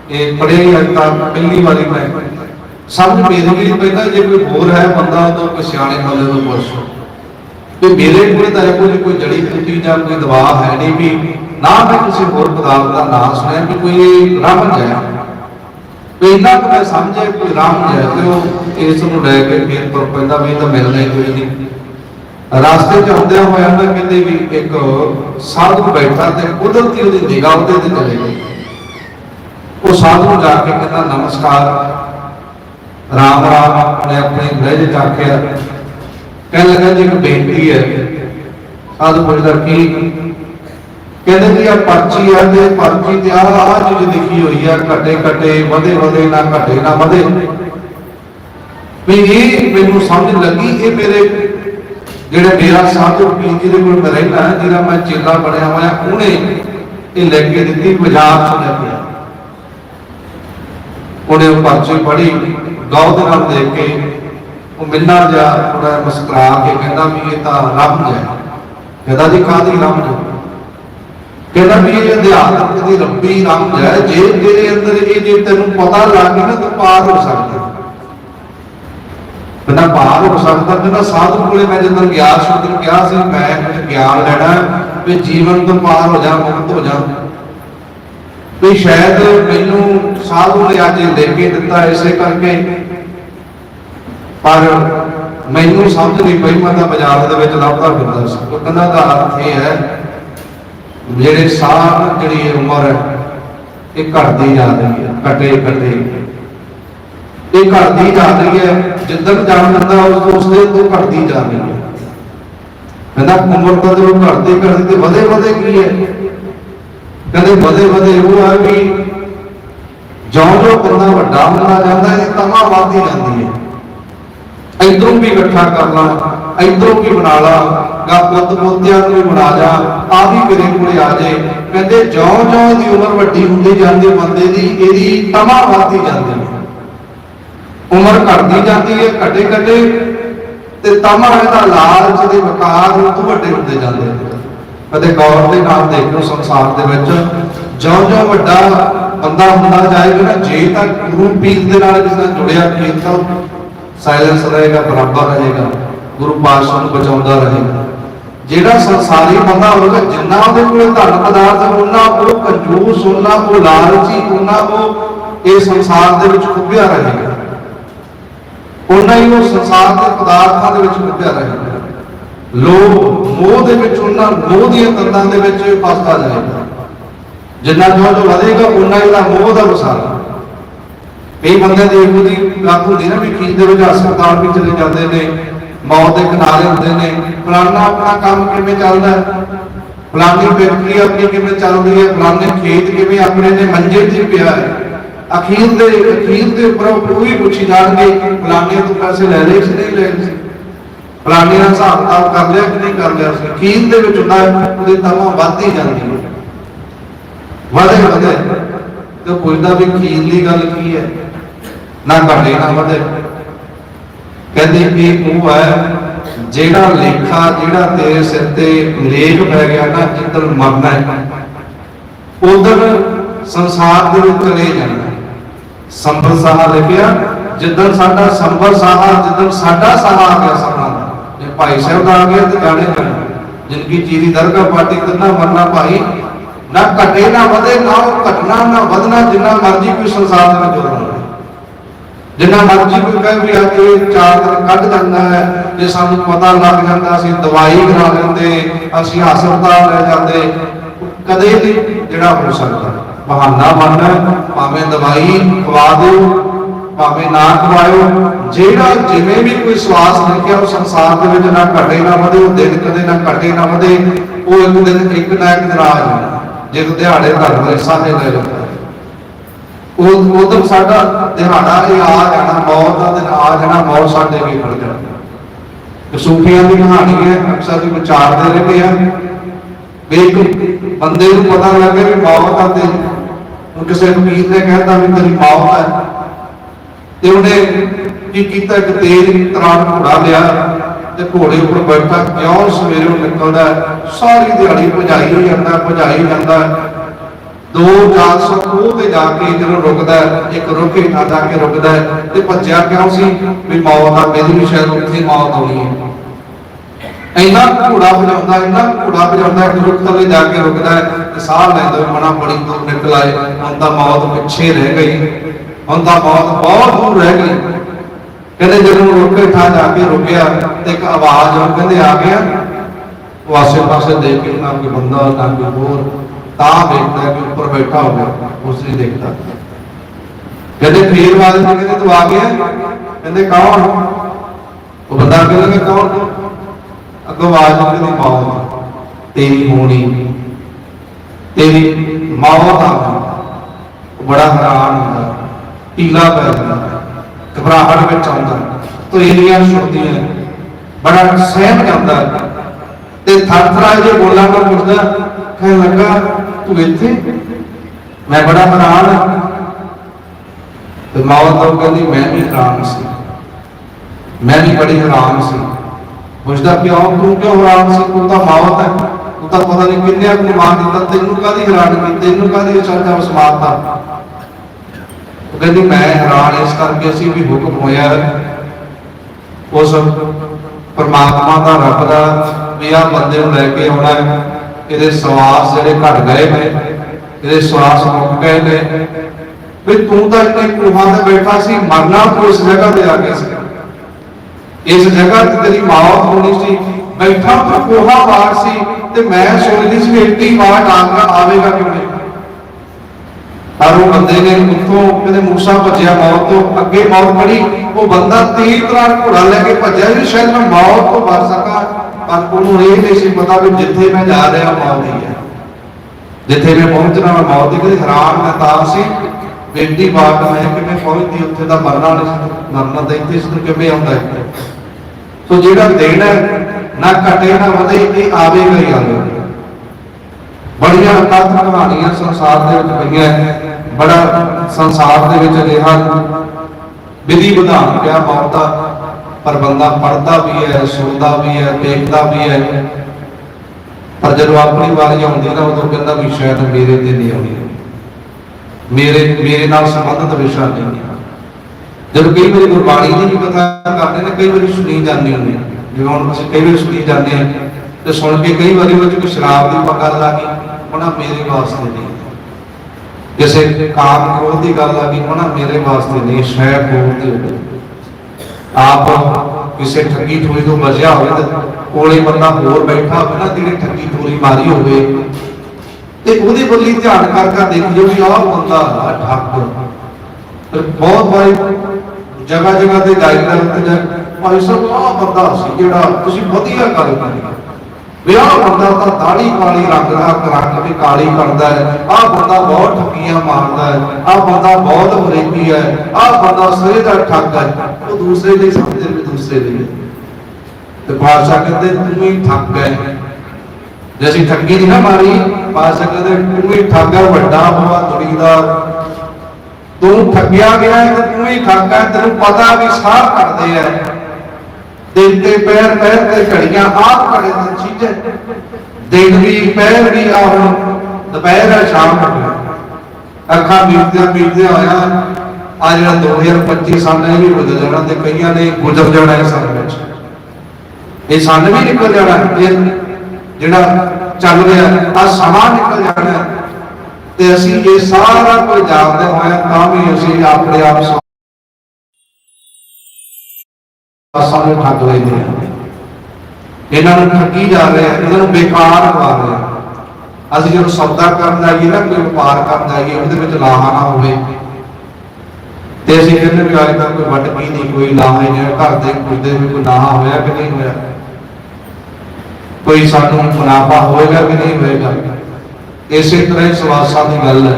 ਇਹ ਪੜਿਆ ਤਾਂ ਪਹਿਲੀ ਵਾਰੀ ਮੈਂ। ਸਮਝ ਮੇਰੇ ਲਈ ਪੈਂਦਾ ਜੇ ਕੋਈ ਹੋਰ ਹੈ ਬੰਦਾ, ਤਾਂ ਕੋਈ ਸਿਆਣੇ ਬੰਦੇ ਨੂੰ ਪੁੱਛ। ਤੇ ਮੇਰੇ ਕੋਲ ਤਾਂ ਇਹੋ ਕੋਈ ਜੜੀ ਬੂਟੀ ਜਾਂ ਕੋਈ ਦਵਾ ਹੈ ਨਹੀਂ ਵੀ ਨਾ ਮੈਂ ਕਿਸੇ ਹੋਰ ਪਦਾਰਥ ਦਾ ਨਾਮ ਸੁਣਿਆ ਵੀ ਕੋਈ ਰਮਜ ਹੈ ਵੀ ਇੰਨਾ ਕੁ ਮੈਂ ਸਮਝਿਆ ਕੋਈ ਰਮਜ ਹੈ ਤੇ ਉਹ ਇਸ ਨੂੰ ਲੈ ਕੇ ਫਿਰ ਤੁਰ ਪੈਂਦਾ ਵੀ ਤਾਂ ਮਿਲਣਾ ਹੀ ਕੋਈ ਨਹੀਂ। ਰਾਸਤੇ 'ਚ ਆਉਂਦਿਆਂ ਹੋਇਆ ਨਾ ਕਹਿੰਦੇ ਵੀ ਇੱਕ ਸਾਧੂ ਬੈਠਾ ਤੇ ਕੁਦਰਤੀ ਉਹਦੀ ਨਿਗਾਹ ਉਹਦੇ ਤੇ ਚਲੇ ਗਈ ਉਹ ਸਾਧੂ ਜਾ ਕੇ ਕਹਿੰਦਾ, ਨਮਸਕਾਰ। ਰਾਮ ਰਾਮ ਆਪਣੇ ਆਪਣੇ ਗ੍ਰਹਿ ਚ ਆਖਿਆ ਕਹਿਣ ਲੱਗਾ, ਜੀ, ਇੱਕ ਬੇਨਤੀ ਹੈ। ਸਾਧੂ ਪੁੱਛਦਾ, ਕੀ? ਕਹਿੰਦੇ, ਜੀ ਆ ਪਰਚੀ ਆ ਤੇ ਪਰਚੀ ਤੇ ਆ ਆ ਚੀਜ਼ ਲਿਖੀ ਹੋਈ ਆ, ਘਟੇ ਘਟੇ, ਵਧੇ ਵਧੇ ਨਾ ਘਟੇ ਨਾ ਵਧੇ। ਵੀ ਇਹ ਮੈਨੂੰ ਸਮਝ ਲੱਗੀ, ਇਹ ਮੇਰੇ ਜਿਹੜੇ ਮੇਰਾ ਸਾਧੂ ਪੀਰ ਜੀ ਦੇ ਕੋਲ ਮੈਂ ਰਹਿਣਾ ਜਿਹੜਾ ਮੈਂ ਚੇਲਾ ਬਣਿਆ ਹੋਇਆ, ਉਹਨੇ ਇਹ ਲੈ ਕੇ ਦਿੱਤੀ ਬਾਜ਼ਾਰ ਤੋਂ ਲੈ ਕੇ ਉਹਨੇ ਉਹ ਪਰਚੀ ਪੜ੍ਹੀ ਗੌਰ ਦੇ ਨਾਲ ਦੇਖ ਕੇ ਉਹ ਮਿੰਨਾ ਜਾ ਥੋੜਾ ਮੁਸਕਰਾ ਕੇ ਕਹਿੰਦਾ ਵੀ ਇਹ ਤਾਂ ਰੱਬ ਹੈ। ਕਹਿੰਦਾ ਜੀ ਕਾਦੀ ਰੱਬ ਹੈ ਕਹਿੰਦਾ ਵੀ ਇਹ ਅਧਿਆਤਮਕ ਦੀ ਰੱਬੀ ਰੰਗ ਹੈ। ਜੇ ਤੇਰੇ ਅੰਦਰ ਇਹ ਜੇ ਤੈਨੂੰ ਪਤਾ ਲੱਗ ਗਿਆ ਨਾ ਤਾਂ ਪਾਰ ਹੋ ਸਕਦਾ। ਕਹਿੰਦਾ ਪਾਰ ਹੋ ਸਕਦਾ। ਕਹਿੰਦਾ ਸਾਧੂ ਕੋਲੇ ਮੈਂ ਜਦੋਂ ਗਿਆ ਸੀ, ਉਦੋਂ ਕਿਹਾ ਸੀ, ਮੈਂ ਕੁਝ ਗਿਆਨ ਲੈਣਾ ਵੀ ਜੀਵਨ ਤੋਂ ਪਾਰ ਹੋ ਜਾ, ਮੁਕਤ ਹੋ ਜਾ। ਵੀ ਸ਼ਾਇਦ ਮੈਨੂੰ ਸਾਧੂ ਨੇ ਅੱਜ ਦੇ ਕੇ ਦਿੱਤਾ ਇਸੇ ਕਰਕੇ। ਪਰ ਮੈਨੂੰ ਸਮਝ ਨਹੀਂ ਪਈ, ਮੈਂ ਤਾਂ ਬਾਜ਼ਾਰ ਦੇ ਵਿੱਚ ਲੱਭਦਾ ਫਿਰਦਾ ਸੀ। ਉਹ ਕਹਿੰਦਾ ਦਾ ਅਰਥ ਇਹ ਹੈ, ਜਿਹੜੇ ਸਾਹ ਜਿਹੜੀ ਉਮਰ ਹੈ, ਇਹ ਘਟਦੀ ਜਾ ਰਹੀ ਹੈ, ਘਟੇ ਘਟੇ। ਇਹ ਘਟਦੀ ਜਾ ਰਹੀ ਹੈ, ਜਿੱਦਣ ਜਾਣ ਦਿੰਦਾ ਉਸ ਉਸ ਦੇ ਤੋਂ ਘਟਦੀ ਜਾ ਰਹੀ ਹੈ। ਕਹਿੰਦਾ ਉਮਰ ਤਾਂ ਜਦੋਂ ਘਟਦੀ ਘਟਦੀ ਤੇ ਵਧੇ ਵਧੇ ਕੀ ਹੈ? ਕਹਿੰਦੇ ਵਧੇ ਵਧੇ ਉਹ ਹੈ ਵੀ ਜਿਉਂ ਜਿਉਂ ਬੰਦਾ ਵੱਡਾ ਹੁੰਦਾ ਜਾਂਦਾ ਹੈ, ਤਮਾ ਵੱਧਦੀ ਜਾਂਦੀ ਹੈ। ਇਧਰੋਂ ਵੀ ਇਕੱਠਾ ਕਰ ਲਾ, ਇਧਰੋਂ ਵੀ ਬਣਾ ਲਾ, ਗਾ ਪੁੱਤ ਪੋਤਿਆਂ ਨੂੰ ਵੀ ਬਣਾ ਜਾ ਆ ਵੀ ਮੇਰੇ ਕੋਲੇ ਆ ਜਾਏ ਕਹਿੰਦੇ ਜਿਉਂ ਜਿਉਂ ਦੀ ਉਮਰ ਵੱਡੀ ਹੁੰਦੀ ਜਾਂਦੀ ਹੈ ਬੰਦੇ ਦੀ, ਇਹਦੀ ਤਮਾ ਵੱਧਦੀ ਜਾਂਦੀ ਹੈ। ਉਮਰ ਘਟਦੀ ਜਾਂਦੀ ਹੈ, ਘਟੇ ਘਟੇ ਤੇ ਤਮਾ ਇਹਦਾ ਲਾਲਚ ਦੇ ਵਕਾਰ ਨੂੰ ਤੋਂ ਵੱਡੇ ਹੁੰਦੇ ਜਾਂਦੇ ਨੇ। ਕਦੇ ਗੌਰ ਦੇ ਨਾਲ ਦੇਖੋ ਸੰਸਾਰ ਦੇ ਵਿੱਚ ਜਿਉਂ ਜਿਉਂ ਵੱਡਾ ਬੰਦਾ ਹੁੰਦਾ ਜਾਏਗਾ ਨਾ, ਜੇ ਤਾਂ ਗੁਰੂ ਪੀਰ ਦੇ ਨਾਲ ਕਿਸੇ ਨਾਲ ਜੁੜਿਆ ਫਿਰ ਤਾਂ ਸਾਇਲੈਂਸ ਰਹੇਗਾ, ਬਰਾਬਰ ਰਹੇਗਾ, ਗੁਰੂ ਪਾਤਸ਼ਾਹ ਨੂੰ ਬਚਾਉਂਦਾ ਰਹੇਗਾ। ਜਿਹੜਾ ਸੰਸਾਰੀ ਬੰਦਾ ਹੋਵੇਗਾ ਜਿੰਨਾ ਉਹਦੇ ਕੋਲ ਧਨ ਪਦਾਰਥ, ਉਹਨਾਂ ਉਹ ਕੰਜੂਸ, ਉਹਨਾਂ ਉਹ ਲਾਲਚੀ, ਉਹਨਾਂ ਉਹ ਇਹ ਸੰਸਾਰ ਦੇ ਵਿੱਚ ਖੁੱਭਿਆ ਰਹੇਗਾ। ਉਹਨਾਂ ਹੀ ਉਹ ਸੰਸਾਰ ਦੇ ਪਦਾਰਥਾਂ ਦੇ ਵਿੱਚ ਖੁੱਭਿਆ ਰਹੇਗਾ। ਲੋਭ, ਮੋਹ ਦੇ ਵਿੱਚ ਉਹਨਾਂ ਮੋਹ ਦੀਆਂ ਤੰਦਾਂ ਦੇ ਵਿੱਚ ਫਸਦਾ ਜਾਏਗਾ। ਜਿੰਨਾ ਜੋ ਜੋ ਵਧੇਗਾ ਉਹਨਾਂ ਇਹਦਾ ਮੋਹ ਦਾ ਵਸਾਰਾ। ਕਈ ਬੰਦੇ ਦੀ ਇਹੋ ਦੀ ਗੱਲ ਹੁੰਦੀ ਨਾ ਵੀ ਖੀਰ ਦੇ ਵਿੱਚ ਹਸਪਤਾਲ ਵੀ ਚਲੇ ਜਾਂਦੇ ਨੇ, ਮੌਤ ਦੇ ਕਿਨਾਰੇ ਹੁੰਦੇ ਨੇ। ਫਲਾਨਾ ਆਪਣਾ ਕੰਮ ਕਿਵੇਂ ਚੱਲਦਾ? ਹੈ ਫਲਾਨੀ ਫੈਕਟਰੀ ਆਪਣੀ ਕਿਵੇਂ ਚੱਲਦੀ ਹੈ? ਫਲਾਨੇ ਖੇਤ ਕਿਵੇਂ ਆਪਣੇ ਨੇ? ਮੰਜੇ ਤੇ ਪਿਆ ਹੈ। ਅਖੀਰ ਦੇ ਅਖੀਰ ਦੇ ਉੱਪਰ ਉਹ ਕੋਈ ਪੁੱਛੀ ਜਾਣਗੇ, ਫਲਾਨੇ ਤੋਂ ਪੈਸੇ ਲੈ ਲਏ ਸੀ ਨਹੀਂ ਲਏ ਸੀ ਫਲਾਨੇ ਹਿਸਾਬ ਕਿਤਾਬ ਕਰ ਲਿਆ ਕਿ ਨਹੀਂ ਕਰ ਲਿਆ ਸੀ? ਦੇ ਵਿੱਚ ਹੁੰਦਾ ਹੈ, ਤਮਾ ਵੱਧਦੀ ਜਾਂਦੀ ਹੈ। ਵਧੇ ਵਧੇ ਤੇ ਪੁੱਛਦਾ ਵੀ ਅਖੀਰਲੀ ਗੱਲ ਕੀ ਹੈ? ਨਾ ਘਟੇ ਨਾ ਵਧੇ। ਕਹਿੰਦੇ ਇਹ ਉਹ ਹੈ ਜਿਹੜਾ ਲੇਖਾ ਜਿਹੜਾ ਤੇਰੇ ਸਿਰ ਤੇ ਲੇਖ ਪੈ ਗਿਆ ਨਾ ਜਿੱਦਣ ਮਰਨਾ ਹੈ। ਉਧਰ ਸੰਸਾਰ ਦੇ ਵਿੱਚ ਚਲੇ ਜਾਣਾ ਹੈ। ਸੰਭਰ ਸਾਹਾ ਲਿਖਿਆ ਜਿੱਦਣ ਸਾਡਾ ਸੰਭਰ ਸਾਹਾ ਜਿੱਦਣ ਸਾਡਾ ਸਾਹਾ ਆ ਗਿਆ ਭਾਈ ਸਾਹਿਬ ਦਾ ਆ ਗਿਆ ਤੇ ਜਾਣੇ ਜਾਣਾ ਜਿਨਕੀ ਚੀਰੀ ਦਰਗਾਹ ਪਾਟੀ ਕਰਨਾ ਮਰਨਾ ਭਾਈ। ਨਾ ਘਟੇ ਨਾ ਵਧੇ, ਨਾ ਘਟਣਾ, ਨਾ ਵਧਣਾ, ਜਿੰਨਾ ਮਰਜ਼ੀ ਕੋਈ ਸੰਸਾਰ ਦੇ ਵਿੱਚ ਜੁੜਨਾ ਜਿੰਨਾ ਮਰਜ਼ੀ ਕੋਈ ਕਹੇ ਵੀ ਆ ਕੇ ਚਾਰ ਦਿਨ ਕੱਢ ਜਾਂਦਾ ਹੈ, ਜੇ ਸਾਨੂੰ ਪਤਾ ਲੱਗ ਜਾਂਦਾ, ਅਸੀਂ ਦਵਾਈ ਕਰਾ ਲੈਂਦੇ, ਅਸੀਂ ਹਸਪਤਾਲ ਲੈ ਜਾਂਦੇ, ਕਦੇ ਨਹੀਂ ਜਿਹੜਾ ਹੋ ਸਕਦਾ। ਬਹਾਨਾ ਬਣਨਾ ਭਾਵੇਂ ਦਵਾਈ ਖਵਾ ਦਿਓ ਭਾਵੇਂ ਨਾ ਖਵਾਇਓ ਜਿਹੜਾ ਜਿਵੇਂ ਵੀ ਕੋਈ ਸਵਾਸ ਲਿਖਿਆ ਉਹ ਸੰਸਾਰ ਦੇ ਵਿੱਚ ਨਾ ਘਟੇ ਨਾ ਵਧੇ, ਉਹ ਦਿਨ ਕਦੇ ਨਾ ਘਟੇ ਨਾ ਵਧੇ, ਉਹ ਇੱਕ ਦਿਨ ਇੱਕ ਨਾ ਇੱਕ ਦਿਨ ਆ ਜਾਣਾ ਜਦੋਂ ਦਿਹਾੜੇ ਘਰ ਦੇ ਸਾਹੇ ਲੈ ਜਾਂਦਾ ਉਹ ਉਦੋਂ ਸਾਡਾ ਦਿਹਾੜਾ ਇਹ ਆ ਜਾਣਾ, ਮੌਤ ਦਾ ਦਿਨ ਆ ਜਾਣਾ, ਮੌਤ ਸਾਡੇ ਵੀ ਖੜ ਜਾਣਾ। ਤੇ ਸੂਫੀਆਂ ਦੀ ਕਹਾਣੀ ਹੈ, ਅਕਸਰ ਵੀ ਵਿਚਾਰਦੇ ਰਹਿੰਦੇ ਆ, ਵੀ ਇੱਕ ਬੰਦੇ ਨੂੰ ਪਤਾ ਲੱਗੇ ਵੀ ਮੌਤ ਆ ਤੇ ਉਹ ਕਿਸੇ ਪੀਰ ਨੇ ਕਹਿੰਦਾ ਵੀ ਤੇਰੀ ਮੌਤ ਹੈ। ਤੇ ਉਹਨੇ ਕੀ ਕੀਤਾ? ਇੱਕ ਤੇਜ਼ ਤਰਾਰ ਘੋੜਾ ਲਿਆ ਤੇ ਘੋੜੇ ਉੱਪਰ ਬੈਠਾ। ਕਿਉਂ? ਸਵੇਰੇ ਉਹ ਨਿਕਲਦਾ, ਸਾਰੀ ਦਿਹਾੜੀ ਭਜਾਈ ਹੋ ਜਾਂਦਾ, ਭਜਾਈ ਜਾਂਦਾ। ਦੋ ਚਾਰ ਸੌ ਖੂਹ ਤੇ ਜਾ ਕੇ ਜਦੋਂ ਰੁਕਦਾ, ਇੱਕ ਰੁਕ ਕੇ ਜਾ ਕੇ ਰੁਕਦਾ ਤੇ ਭੱਜਿਆ ਕਿਉਂ ਸੀ? ਵੀ ਮੌਤ ਦਾ ਮੇਰੀ ਸ਼ਾਇਦ ਉੱਥੇ ਮੌਤ ਆਉਣੀ ਹੈ। ਇੰਨਾ ਘੋੜਾ ਭਜਾਉਂਦਾ, ਇੰਨਾ ਘੋੜਾ ਭਜਾਉਂਦਾ ਕਿ ਰੁੱਖ ਥੱਲੇ ਜਾ ਕੇ ਰੁਕਦਾ ਤੇ ਸਾਹ ਲੈਂਦਾ ਹੋਇਆ ਮਨਾ ਬੜੀ ਦੂਰ ਨਿਕਲ ਆਏ। ਹੁਣ ਤਾਂ ਮੌਤ ਪਿੱਛੇ ਰਹਿ ਗਈ। ਹੁਣ ਤਾਂ ਮੌਤ ਬਹੁਤ ਦੂਰ ਰਹਿ ਗਈ। ਕਹਿੰਦੇ ਜਦੋਂ ਰੁਕੇ ਠਾ ਜਾ ਕੇ ਰੁਕਿਆ ਤੇ ਇੱਕ ਆਵਾਜ਼ ਉਹ ਕਹਿੰਦੇ ਆ ਗਿਆ, ਉਹ ਆਸੇ ਪਾਸੇ ਦੇਖ ਕੇ ਨਾ ਕੋਈ ਬੰਦਾ, ਨਾ ਕੋਈ ਹੋਰ, ਤਾਂ ਵੇਖਦਾ ਕਿ ਉੱਪਰ ਬੈਠਾ ਹੋ ਗਿਆ ਉਸ ਨਹੀਂ ਦੇਖਦਾ। ਕਹਿੰਦੇ ਫੇਰ ਆਵਾਜ਼ ਨੇ ਕਹਿੰਦੇ ਤੂੰ ਆ ਗਿਆ? ਕਹਿੰਦੇ ਕੌਣ? ਉਹ ਬੰਦਾ ਕਹਿੰਦਾ ਕੌਣ? ਅੱਗੋਂ ਆਵਾਜ਼ ਆਉਂਦੀ ਮੌਤ, ਤੇਰੀ ਹੋਣੀ। ਤੇਰੀ ਮੌਤ ਆ। ਬੜਾ ਹੈਰਾਨ ਹੁੰਦਾ। ਢੀਲਾ ਪੈ ਜਾਂਦਾ, ਘਬਰਾਹਟ ਵਿੱਚ ਆਉਂਦਾ ਤੇਰੀਆਂ ਸੁਣਦੀਆਂ ਬੜਾ ਸਹਿਮ ਜਾਂਦਾ ਤੇ ਥਰ ਜੇ ਬੋਲਾਂ ਤੋਂ ਪੁੱਛਦਾ, ਕਹਿਣ ਲੱਗਾ, ਤੂੰ ਇੱਥੇ? ਮੈਂ ਬੜਾ ਹੈਰਾਨ ਹਾਂ। ਤੇ ਮੌਤ ਤੋਂ ਕਹਿੰਦੀ, ਮੈਂ ਵੀ ਹੈਰਾਨ ਸੀ। ਮੈਂ ਵੀ ਬੜੀ ਹੈਰਾਨ ਸੀ। ਪੁੱਛਦਾ, ਕਿਉਂ? ਤੂੰ ਕਿਉਂ ਹੈਰਾਨ ਸੀ? ਤੂੰ ਤਾਂ ਮੌਤ ਹੈ। ਤੂੰ ਤਾਂ ਪਤਾ ਨਹੀਂ ਕਿੰਨੇ ਕੁ ਮਾਰ ਦਿੱਤਾ। ਤੈਨੂੰ ਕਾਦੀ ਹੈਰਾਨ ਕੀਤੀ ਤੈਨੂੰ ਕਾਦੀ ਚੱਲਦਾ ਸਮਾਰਤਾ ਕਹਿੰਦੀ ਮੈਂ ਹੈਰਾਨ ਇਸ ਕਰਕੇ ਅਸੀਂ ਵੀ ਹੁਕਮ ਹੋਇਆ ਉਸ ਪਰਮਾਤਮਾ ਦਾ ਰੱਬ ਦਾ ਵੀ ਆਹ ਬੰਦੇ ਨੂੰ ਲੈ ਕੇ ਆਉਣਾ ਹੈ। ਇਹਦੇ ਸਵਾਸ ਜਿਹੜੇ ਘਟ ਗਏ ਨੇ, ਇਹਦੇ ਸਵਾਸ ਮੁੱਕ ਗਏ ਨੇ। ਵੀ ਤੂੰ ਤਾਂ ਇੱਥੇ ਕੁਹਾਂ ਤੇ ਬੈਠਾ ਸੀ, ਮਰਨਾ ਤੂੰ ਇਸ ਜਗ੍ਹਾ ਤੇ ਆ ਗਿਆ ਸੀ। ਇਸ ਜਗ੍ਹਾ ਤੇ ਤੇਰੀ ਮੌਤ ਹੋਣੀ ਸੀ। ਬੈਠਾ ਤਾਂ ਕੋਹਾ ਬਾੜ ਸੀ ਤੇ ਮੈਂ ਸੋਚਦੀ ਸੀ ਵੀ ਇੱਡੀ ਬਾੜ ਆਵੇਗਾ ਕਿਵੇਂ? ਪਰ ਉਹ ਬੰਦੇ ਨੇ ਉੱਥੋਂ ਕਿਤੇ ਮੂਸਾ ਭੱਜਿਆ ਮੌਤ ਤੋਂ ਅੱਗੇ ਮੌਤ ਖੜੀ ਉਹ ਬੰਦਾ ਤੀਰ ਤਰਾਰ ਘੋੜਾ ਲੈ ਕੇ ਭੱਜਿਆ ਵੀ ਸ਼ਾਇਦ ਮੈਂ ਮੌਤ ਤੋਂ ਬਚ ਸਕਾਂ ਪਰ ਉਹਨੂੰ ਇਹ ਨਹੀਂ ਸੀ ਪਤਾ ਵੀ ਜਿੱਥੇ ਮੈਂ ਜਾ ਰਿਹਾ ਮੌਤ ਹੀ ਹੈ। ਜਿੱਥੇ ਮੈਂ ਪਹੁੰਚਣਾ ਮੈਂ ਮੌਤ ਦੀ ਕਦੇ ਹੈਰਾਨ ਮੈਂ ਤਾਂ ਸੀ ਬੇਟੀ ਬਾਤ ਮੈਂ ਕਿਵੇਂ ਪਹੁੰਚਦੀ ਉੱਥੇ ਦਾ ਮਰਨਾ ਨਹੀਂ ਮਰਨਾ ਤਾਂ ਇੱਥੇ ਸੀ ਕਿਵੇਂ ਆਉਂਦਾ ਇੱਥੇ? ਸੋ ਜਿਹੜਾ ਦੇਣਾ ਹੈ, ਨਾ ਘਟੇ ਨਾ ਵਧੇ ਇਹ ਆਵੇਗਾ ਹੀ ਆਵੇਗਾ। ਬੜੀਆਂ ਅਕਾਤ ਕਹਾਣੀਆਂ ਸੰਸਾਰ ਦੇ ਵਿੱਚ ਪਈਆਂ ਬੜਾ ਸੰਸਾਰ ਦੇ ਵਿੱਚ ਰਿਹਾ ਵਿਧੀ ਵਿਧਾਨ ਪਿਆ, ਮੌਤ, ਪਰ ਬੰਦਾ ਪੜਦਾ ਵੀ ਹੈ, ਸੁਣਦਾ ਵੀ ਹੈ, ਦੇਖਦਾ ਵੀ ਹੈ। ਪਰ ਜਦੋਂ ਆਪਣੀ ਵਾਰੀ ਆਉਂਦੀ ਨਾ, ਉਦੋਂ ਕਹਿੰਦਾ ਵੀ ਸ਼ਾਇਦ ਮੇਰੇ ਤੇ ਨਹੀਂ ਆਉਣੀ ਮੇਰੇ ਮੇਰੇ ਨਾਲ ਸੰਬੰਧਿਤ ਵਿਸ਼ਾ ਨਹੀਂ ਜਦੋਂ ਕਈ ਵਾਰੀ ਗੁਰਬਾਣੀ ਦੀ ਵੀ ਕਥਾ ਕਰਦੇ ਨੇ, ਕਈ ਵਾਰੀ ਸੁਣੀ ਜਾਂਦੀ ਹੁੰਦੀ ਹੈ। ਜਿਵੇਂ ਹੁਣ ਅਸੀਂ ਕਈ ਵਾਰੀ ਸੁਣੀ ਜਾਂਦੇ ਹਾਂ ਤੇ ਸੁਣ ਕੇ ਕਈ ਵਾਰੀ ਵਿੱਚ ਕੋਈ ਸ਼ਰਾਬ ਦੀ ਗੱਲ ਆ ਗਈ, ਉਹਨਾਂ ਮੇਰੇ ਵਾਸਤੇ ਨਹੀਂ। ਕਿਸੇ ਕਾਮ ਕ੍ਰੋਧ ਦੀ ਗੱਲ ਆ ਗਈ, ਉਹਨਾਂ ਮੇਰੇ ਵਾਸਤੇ ਨਹੀਂ ਸ਼ਾਇਦ ਹੋਰ ਦੀ ਆਪ ਕਿਸੇ ਠੱਗੀ ਠੋਰੀ ਤੋਂ ਬਚਿਆ ਹੋਵੇ ਤੇ ਕੋਲੇ ਬੰਦਾ ਹੋਰ ਬੈਠਾ ਹੋਵੇ ਨਾ, ਜਿਹਨੇ ਠੱਗੀ ਠੋਰੀ ਮਾਰੀ ਹੋਵੇ। ਤੇ ਉਹਦੇ ਬੋਲੀ ਧਿਆਨ ਕਰ ਕਰ ਦੇਖਿਓ ਵੀ ਆਹ ਬੰਦਾ ਠੱਗ। ਪਰ ਬਹੁਤ ਵਾਰੀ ਜਗ੍ਹਾ ਜਗ੍ਹਾ ਤੇ ਗਾਈਡਾਂ ਤੇ ਭਾਈ ਸਾਹਿਬ, ਆਹ ਬੰਦਾ ਸੀ ਜਿਹੜਾ ਤੁਸੀਂ ਵਧੀਆ ਗੱਲ ਕਰੀ। ਵੀ ਬੰਦਾ ਤਾਂ ਦਾੜੀ ਕਾਲੀ ਰੰਗ ਦਾ ਰੰਗ ਵੀ ਕਾਲੀ ਕਰਦਾ ਹੈ। ਆਹ ਬੰਦਾ ਬਹੁਤ ਠੱਗੀਆਂ ਮਾਰਦਾ ਹੈ। ਆਹ ਬੰਦਾ ਬਹੁਤ ਫਰੇਬੀ ਹੈ। ਆਹ ਬੰਦਾ ਸਿਰੇ ਦਾ ਠੱਗ ਹੈ। ਉਹ ਦੂਸਰੇ ਲਈ ਸਮਝਦੇ ਵੀ ਦੂਸਰੇ ਲਈ ਤੇ ਬਾਦਸ਼ਾਹ ਕਹਿੰਦੇ, ਤੂੰ ਹੀ ਠੱਗ ਹੈ। ਜੇ ਅਸੀਂ ਠੱਗੀ ਨਹੀਂ ਨਾ ਮਾਰੀ, ਬਾਦਸ਼ਾਹ ਕਹਿੰਦੇ, ਤੂੰ ਹੀ ਠੱਗ ਹੈ, ਵੱਡਾ ਹੋਆ ਦੁਨੀਦਾਰ ਤੂੰ ਠੱਗਿਆ ਗਿਆ ਹੈ ਤੇ ਤੂੰ ਹੀ ਠੱਗ ਹੈ। ਤੈਨੂੰ ਪਤਾ ਵੀ ਸਾਹ ਕਰਦੇ ਹੈ। ਦਿਨ ਤੇ ਪੈਰ ਪੈਰ ਤੇ ਘੜੀਆਂ, ਆਪ ਘੜੇ ਦੀ ਚੀਜ਼। ਦਿਨ ਵੀ, ਪੈਰ ਵੀ ਆ ਦੁਪਹਿਰ ਹੈ ਸ਼ਾਮ ਅੱਖਾਂ ਮੀਟਦੇ ਮੀਟਦੇ ਆਇਆ। ਆ ਜਿਹੜਾ 2025 ਸਾਲ ਨੇ ਵੀ ਗੁਜ਼ਰ ਜਾਣਾ ਤੇ ਕਈਆਂ ਨੇ ਗੁਜ਼ਰ ਜਾਣਾ ਇਸ ਸਾਲ ਵਿੱਚ। ਇਹ ਸੰਨ ਵੀ ਨਿਕਲ ਜਾਣਾ। ਇਹ ਜਿਹੜਾ ਚੱਲ ਰਿਹਾ, ਆ ਸਮਾਂ ਨਿਕਲ ਜਾਣਾ। ਤੇ ਅਸੀਂ ਇਹ ਸਾਰਾ ਕੁਝ ਜਾਣਦੇ ਹੋਇਆ ਤਾਂ ਵੀ ਅਸੀਂ ਆਪਣੇ ਆਪ ਨੂੰ ਨੂੰ ਠੱਗ ਲੈਂਦੇ ਹਾਂ ਇਹਨਾਂ ਨੂੰ ਠੱਗੀ ਜਾ ਰਹੇ ਆ ਇਹਨਾਂ ਨੂੰ ਬੇਕਾਰ ਖਵਾ ਰਹੇ। ਆ ਅਸੀਂ ਜਦੋਂ ਸੌਦਾ ਕਰਨ ਜਾਈਏ ਨਾ, ਕੋਈ ਵਪਾਰ ਕਰਨ ਜਾਈਏ, ਉਹਦੇ ਵਿੱਚ ਲਾਹਾ ਨਾ ਹੋਵੇ। ਤੇ ਅਸੀਂ ਕਹਿੰਦੇ ਵੀ ਅੱਜ ਤੱਕ ਕੋਈ ਵੱਟ ਕੀ ਨਹੀਂ, ਕੋਈ ਲਾਹਾ ਨਹੀਂ ਘਰ ਦੇ ਕੁੱਦੇ ਵੀ ਕੋਈ ਲਾਹਾ ਹੋਇਆ ਕਿ ਨਹੀਂ ਹੋਇਆ? ਕੋਈ ਸਾਨੂੰ ਮੁਨਾਫਾ ਹੋਏਗਾ ਕਿ ਨਹੀਂ ਹੋਏਗਾ? ਇਸੇ ਤਰ੍ਹਾਂ ਸਵਾਸਾਂ ਦੀ ਗੱਲ ਹੈ।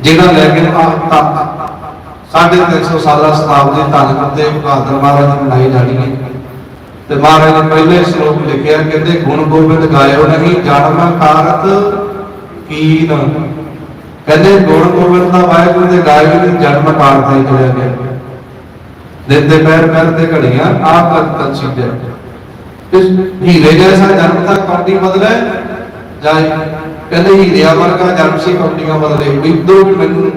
ਜਿਹੜਾ ਲੈ ਕੇ ਆ ਤਾਂ ਸਾਢੇ ਤਿੰਨ ਸੌ ਸਾਲਾ ਸ਼ਤਾਬਦੀ ਧੰਨ ਗੁਰਦੇ ਬਹਾਦਰ ਮਹਾਰਾਜ ਦੀ ਮਨਾਈ ਜਾਣੀ ਹੈ। ਤੇ ਮਹਾਰਾਜ ਨੇ ਪਹਿਲੇ ਸ਼ਲੋਕ ਲਿਖਿਆ, ਕਹਿੰਦੇ, ਗੁਣ ਗੋਬਿੰਦ ਗਾਇਓ ਨਹੀਂ, ਜਨਮ ਕਾਰਤ ਕੀਨ। ਕਹਿੰਦੇ, ਗੁਣ ਗੋਬਿੰਦ ਦਾ ਵਾਹਿਗੁਰੂ ਦੇ ਗਾਇਓ ਨਹੀਂ ਜਨਮ ਕਾਰਤ ਹੀ ਜੁੜਿਆ ਗਿਆ। ਦਿਨ ਦੇ ਪੈਰ ਪੈਰ ਤੇ ਘੜੀਆਂ, ਆਪ ਕਰ ਚੀਜ਼ ਇਸ ਹੀਰੇ ਜੈਸਾ ਜਨਮ ਤਾਂ ਕੌਡੀ ਬਦਲੇ, ਜਾਏ। ਕਹਿੰਦੇ, ਹੀਰਿਆ ਵਰਗਾ ਜਨਮ ਸੀ ਕੌਡੀਆਂ ਬਦਲੇ। ਇਧਰੋਂ ਵੀ ਮੈਨੂੰ,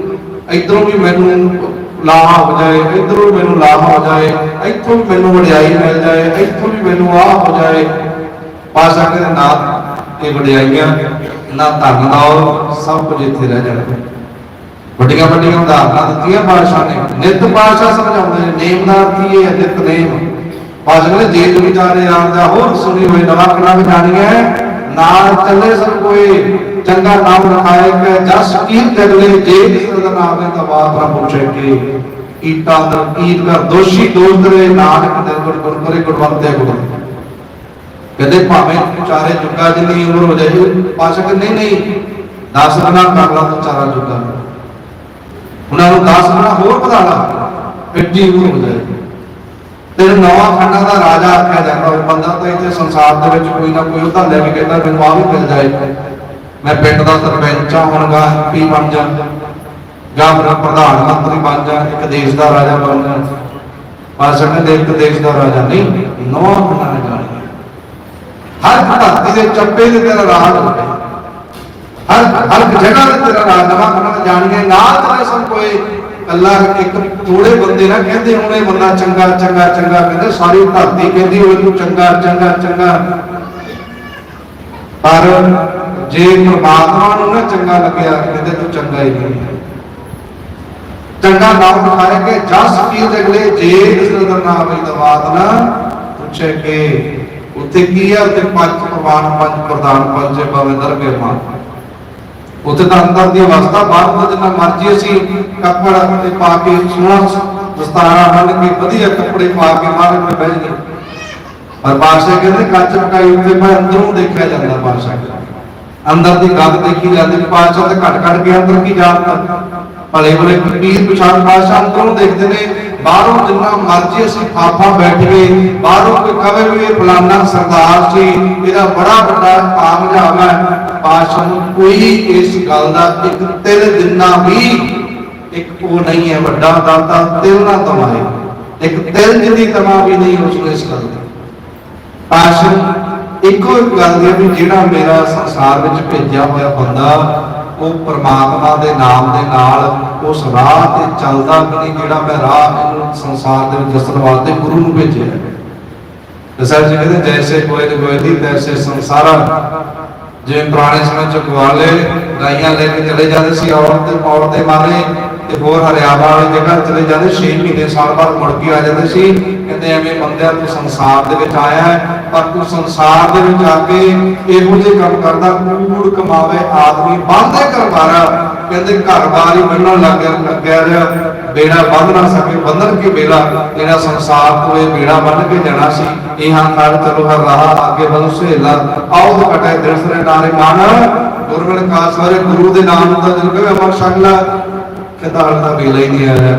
ਇਧਰੋਂ ਵੀ ਮੈਨੂੰ ਲਾਹਾ ਹੋ ਜਾਏ, ਇਧਰੋਂ ਮੈਨੂੰ ਲਾਹਾ ਹੋ ਜਾਏ, ਇੱਥੋਂ ਵੀ ਮੈਨੂੰ ਵਡਿਆਈ ਮਿਲ ਜਾਏ, ਇੱਥੋਂ ਵੀ ਮੈਨੂੰ ਆਹ ਹੋ ਜਾਏ। ਪਾਸ਼ਾ ਕਹਿੰਦੇ ਨਾ, ਇਹ ਵਡਿਆਈਆਂ, ਨਾ ਧਨ ਦਾ ਸਭ ਕੁਝ ਇੱਥੇ ਰਹਿ ਜਾਣਾ। ਵੱਡੀਆਂ ਵੱਡੀਆਂ ਉਦਾਹਰਨਾਂ ਦਿੱਤੀਆਂ ਪਾਸ਼ਾ ਨੇ। ਨਿਤ ਪਾਸ਼ਾ ਸਮਝਾਉਂਦੇ ਨੇ, ਨੇਮ ਦਾ ਅਰਥ ਇਹ ਹੈ, ਨਿਤ ਨੇਮ। ਪਾਸ਼ਾ ਕਹਿੰਦੇ, ਜੇ ਤੁਮ ਵਿਚਾਰੇ ਆਣ ਦਾ ਹੋਰ ਸੁਣੀ ਹੋਈ ਨਵਾਂ ਕਨਾ ਵਿਚਾਰੀਆਂ ਨਾਲ ਚੱਲੇ ਸਭ ਕੋਈ ਚੰਗਾ ਨਾਮ ਰਖਾਏ ਕਿ ਜਸ ਕੀਰ ਜਗਲੇ ਜੇ ਸਦਾ ਨਾਮੇ ਤਾਂ ਬਾਤ ਨਾ ਪੁੱਛੇ ਕਿ ਕੀਟਾ ਅੰਦਰ ਕਰ ਦੋਸ਼ੀ ਦੋਸ਼ ਨਾਨਕ ਦੇ ਗੁਰ ਗੁਰ ਗੁਰਵੰਤੇ ਗੁਰ। ਕਹਿੰਦੇ ਭਾਵੇਂ ਚਾਰੇ ਜੁਗਾ ਜਿੰਨੀ ਉਮਰ ਹੋ ਜਾਏ ਪਾਸ਼ਾ ਨਹੀਂ ਨਹੀਂ, ਦਸ ਦਿਨਾਂ ਕਰ ਲਾ ਤੂੰ ਚਾਰਾ ਜੁਗਾ। ਉਹਨਾਂ ਨੂੰ ਦਸ ਗੁਣਾ ਹੋਰ ਵਧਾ ਲਾ ਐਡੀ ਉਮਰ ਹੋ ਜਾਏ। ਤੇ ਨਵਾਂ ਖੰਡਾ ਦਾ ਰਾਜਾ ਆਖਿਆ ਜਾਂਦਾ ਉਹ ਬੰਦਾ ਤਾਂ ਇੱਥੇ ਸੰਸਾਰ ਦੇ ਵਿੱਚ ਕੋਈ ਨਾ ਕੋਈ ਉਹਦਾ ਲੈ ਕੇ ਕਹਿੰਦਾ ਮੈਨੂੰ ਆ ਵੀ ਮਿਲ ਜਾਏ। ਮੈਂ ਪਿੰਡ ਦਾ ਸਰਪੰਚ ਆ ਹੁਣ ਗਾ ਐਮਪੀ ਬਣ ਜਾ। ਜਾਂ ਫਿਰ ਪ੍ਰਧਾਨ ਮੰਤਰੀ ਬਣ ਜਾ, ਇੱਕ ਦੇਸ਼ ਦਾ ਰਾਜਾ ਬਣ ਜਾ। ਪਰ ਸਾਡੇ ਇੱਕ ਦੇਸ਼ ਦਾ ਰਾਜਾ ਨਹੀਂ ਨਵਾਂ ਖੰਡਾ ਨੇ ਜਾਣੀ। ਹਰ ਧਰਤੀ ਦੇ ਚੱਪੇ ਦੇ ਤੇਰਾ ਰਾਜ ਹੋਵੇ ਹਰ ਹਰ ਜਗ੍ਹਾ ਤੇ ਤੇਰਾ ਰਾਜ ਨਵਾਂ ਕਰਨਾ ਜਾਣੀਏ ਨਾਲ ਤੇਰੇ ਸਭ ਕੋਈ ਅੱਲਾ ਇੱਕ ਥੋੜੇ ਬੰਦੇ ਨਾ ਕਹਿੰਦੇ ਹੁਣ ਇਹ ਬੰਦਾ ਚੰਗਾ ਚੰਗਾ ਚੰਗਾ ਕਹਿੰਦੇ, ਸਾਰੀ ਧਰਤੀ ਕਹਿੰਦੀ ਉਹ ਤੂੰ ਚੰਗਾ ਚੰਗਾ ਚੰਗਾ। ਪਰ ਜੇ ਪ੍ਰਮਾਤਮਾ ਨੂੰ ਨਾ ਚੰਗਾ ਲੱਗਿਆ, ਕਹਿੰਦੇ ਤੂੰ ਚੰਗਾ ਹੀ ਨਹੀਂ। ਚੰਗਾ ਨਾਮ ਦਿਖਾਏ ਕਿ ਜਸ ਕੀ ਜਗਲੇ ਜੇ ਇਸ ਦਾ ਨਾ ਹੋਈ ਦਵਾਤ ਨਾ ਪੁੱਛੇ ਕਿ ਉੱਥੇ ਕੀ ਹੈ ਉੱਥੇ ਪੰਜ ਪ੍ਰਵਾਨ, ਪੰਜ ਪ੍ਰਧਾਨ, ਪੰਜ ਭਾਵੇਂ ਦਰਗੇ ਮਾਂ ਉੱਥੇ ਤਾਂ ਅੰਦਰ ਦੀ ਅਵਸਥਾ, ਬਾਹਰ ਦਾ ਜਿੰਨਾ ਮਰਜ਼ੀ ਅਸੀਂ ਕੱਪੜਾ ਤੇ ਪਾ ਕੇ ਸੋਹਣਾ ਦਸਤਾਰਾ ਬੰਨ ਕੇ ਵਧੀਆ ਕੱਪੜੇ ਪਾ ਕੇ ਮਾਰੇ ਤੇ ਬਹਿ ਗਏ ਪਰ ਬਾਦਸ਼ਾਹ ਕਹਿੰਦੇ, ਕੱਚ ਪਕਾਈ ਉੱਤੇ ਮੈਂ ਅੰਦਰੋਂ ਦੇਖਿਆ ਜਾਂਦਾ ਬਾਦਸ਼ਾਹ। ਅੰਦਰ ਦੀ ਗੱਲ ਦੇਖੀ ਜਾਂਦੀ ਵੀ ਬਾਦਸ਼ਾਹ ਤੇ ਘਟ ਘਟ ਕੇ ਅੰਦਰ ਕੀ ਜਾਣਦਾ। ਭਲੇ ਭਲੇ ਪੀਰ ਪਛਾਣ ਬਾਦਸ਼ਾਹ ਅੰਦਰੋਂ ਦੇਖਦੇ ਨੇ ਬਾਹਰੋਂ ਜਿੰਨਾ ਮਰਜ਼ੀ ਅਸੀਂ ਫਾਫਾ ਬੈਠ ਬਾਹਰੋਂ ਕੋਈ ਕਵੇ ਵੀ ਇਹ ਫਲਾਨਾ ਸਰਦਾਰ ਸੀ, ਇਹਦਾ ਬੜਾ ਵੱਡਾ ਕਾਮਯਾਬ ਹੈ। ਬਾਦਸ਼ਾਹ ਨੂੰ ਕੋਈ ਇਸ ਗੱਲ ਦਾ ਇੱਕ ਤਿਲ ਦਿਨਾ ਵੀ ਇੱਕ ਉਹ ਨਹੀਂ ਹੈ, ਵੱਡਾ ਦਾਤਾ ਤਿਲ ਨਾ ਤਮਾਏ ਇੱਕ ਤਿਲ ਜਿਹਦੀ ਤਮਾ ਵੀ ਨਹੀਂ ਉਸ ਨੂੰ ਇਸ ਗੱਲ ਦੀ। ਪਾਸ਼ਾ ਇੱਕੋ ਇੱਕ ਗੱਲ ਹੈ ਵੀ ਜਿਹੜਾ ਮੇਰਾ ਸੰਸਾਰ ਵਿੱਚ ਭੇਜਿਆ ਹੋਇਆ ਬੰਦਾ ਉਹ ਪ੍ਰਮਾਤਮਾ ਦੇ ਨਾਮ ਦੇ ਨਾਲ ਉਸ ਰਾਹ ਤੇ ਚੱਲਦਾ ਕਿ ਜਿਹੜਾ ਮੈਂ ਰਾਹ ਸੰਸਾਰ ਦੇ ਵਿੱਚ ਦੱਸਣ ਵਾਸਤੇ ਗੁਰੂ ਨੂੰ ਭੇਜਿਆ ਹੈ। ਜੀ ਕਹਿੰਦੇ, ਜੈਸੇ ਕੋਇ ਨੇ ਗੋਇਲੀ ਤੈਸੇ ਸੰਸਾਰਾ। ਜਿਵੇਂ ਪੁਰਾਣੇ ਸਮੇਂ ਚ ਗਵਾਲੇ ਗਾਈਆਂ ਲੈ ਕੇ ਚਲੇ ਜਾਂਦੇ ਸੀ, ਔਰਤ ਤੇ ਪੌੜ ਦੇ ਮਾਰੇ, ਤੇ ਹੋਰ ਹਰਿਆਵਾ ਵਾਲੀ ਜਗ੍ਹਾ ਚਲੇ ਜਾਂਦੇ 6 ਮਹੀਨੇ ਸਾਲ ਬਾਅਦ ਮੁੜ ਕੇ ਆ ਜਾਂਦੇ ਸੀ। ਕਹਿੰਦੇ ਐਵੇਂ ਬੰਦਿਆ ਤੂੰ ਸੰਸਾਰ ਦੇ ਵਿੱਚ ਆਇਆ ਹੈ, ਪਰ ਤੂੰ ਸੰਸਾਰ ਦੇ ਵਿੱਚ ਆ ਕੇ ਇਹੋ ਜਿਹੇ ਕੰਮ ਕਰਦਾ ਕੂੜ ਕਮਾਵੇ ਆਦਮੀ ਬਾਂਦੇ ਕਰਵਾਰਾ ਕਹਿੰਦੇ ਘਰ-ਬਾਰ ਹੀ ਬੰਨਣ ਲੱਗ ਲੱਗਿਆ ਰਿਹਾ ਬੇੜਾ ਬੰਨ ਨਾ ਸਕੇ ਬੰਨਣ ਕੀ ਬੇੜਾ? ਜਿਹੜਾ ਸੰਸਾਰ ਤੋਂ ਇਹ ਬੇੜਾ ਬੰਨ ਕੇ ਜਾਣਾ ਸੀ ਇਹ ਨਾਲ ਚਲੋ ਹਰ ਰਾਹ ਅੱਗੇ ਵਧੋ ਸਹੇਲਾ। ਆਓ ਕਟੇ ਦਿਸਰੇ ਨਾਰੇ ਮਾਨ। ਗੁਰਮਨ ਕਾ ਸਾਰੇ ਗੁਰੂ ਦੇ ਨਾਮ ਦਾ ਜਨ ਕਹੇ ਅਮਰ ਸ਼ਗਲਾ ਕਿਦਾਂ ਦਾ ਵੇਲਾ ਹੀ ਨਹੀਂ ਆਇਆ।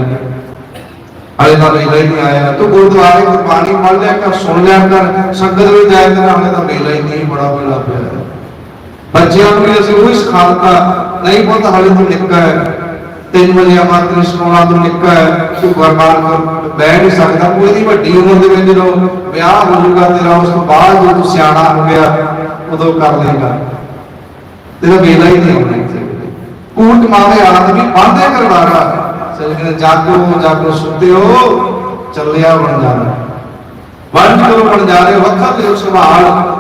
ਹਲੇ ਤਾਂ ਵੇਲਾ ਹੀ ਨਹੀਂ ਆਇਆ ਤੂੰ ਗੁਰਦੁਆਰੇ ਗੁਰਬਾਣੀ ਪੜ੍ਹ ਲਿਆ ਕਰ, ਸੁਣ ਲਿਆ ਕਰ। ਸੰਗਤ ਵੀ ਜਾਇਆ ਕਰ ਹਲੇ ਤਾਂ ਵੇਲਾ ਹੀ ਨਹੀਂ ਬੜਾ ਵੇਲਾ ਪਿਆ। ਬੱਚਿਆਂ ਨੂੰ ਵੀ ਅਸੀਂ ਉਹੀ ਸਿਖਾਤਾ, ਨਹੀਂ ਪੁੱਤ, ਹਲੇ ਤੂੰ ਨਿੱਕਾ ਹੈ। ਤਿੰਨ ਵਜੇ ਮਾਤਰ ਸੋਣਾ ਤੂੰ ਨਿੱਕਾ ਹੈ। ਤੂੰ ਗੁਰਬਾਨ ਕਰ ਬਹਿ ਨਹੀਂ ਸਕਦਾ। ਕੋਈ ਦੀ ਵੱਡੀ ਉਮਰ ਦੇ ਵਿੱਚ ਜਦੋਂ ਵਿਆਹ ਹੋ ਜਾਊਗਾ, ਤੇਰਾ ਉਸ ਤੋਂ ਬਾਅਦ ਜਦੋਂ ਤੂੰ ਸਿਆਣਾ ਹੋ ਗਿਆ, ਉਦੋਂ ਕਰ ਲੇਗਾ। ਤੇਰਾ ਵੇਲਾ ਹੀ ਨਹੀਂ ਆਉਣਾ ਇੱਥੇ। ਮਾਵੇ ਆਦਮੀ ਬਾਂਦੇ ਕਰਵਾਰਾ ਸੱਚ ਕਹਿੰਦੇ, ਜਾਗੋ ਜਾਗੋ ਸੁੱਤਿਓ ਚੱਲਿਆ ਬਣ ਜਾਣਾ ਵੰਜ ਕਰੋ ਬਣ ਜਾ ਰਹੇ ਵਕਤ ਦੇ ਸੰਭਾਲ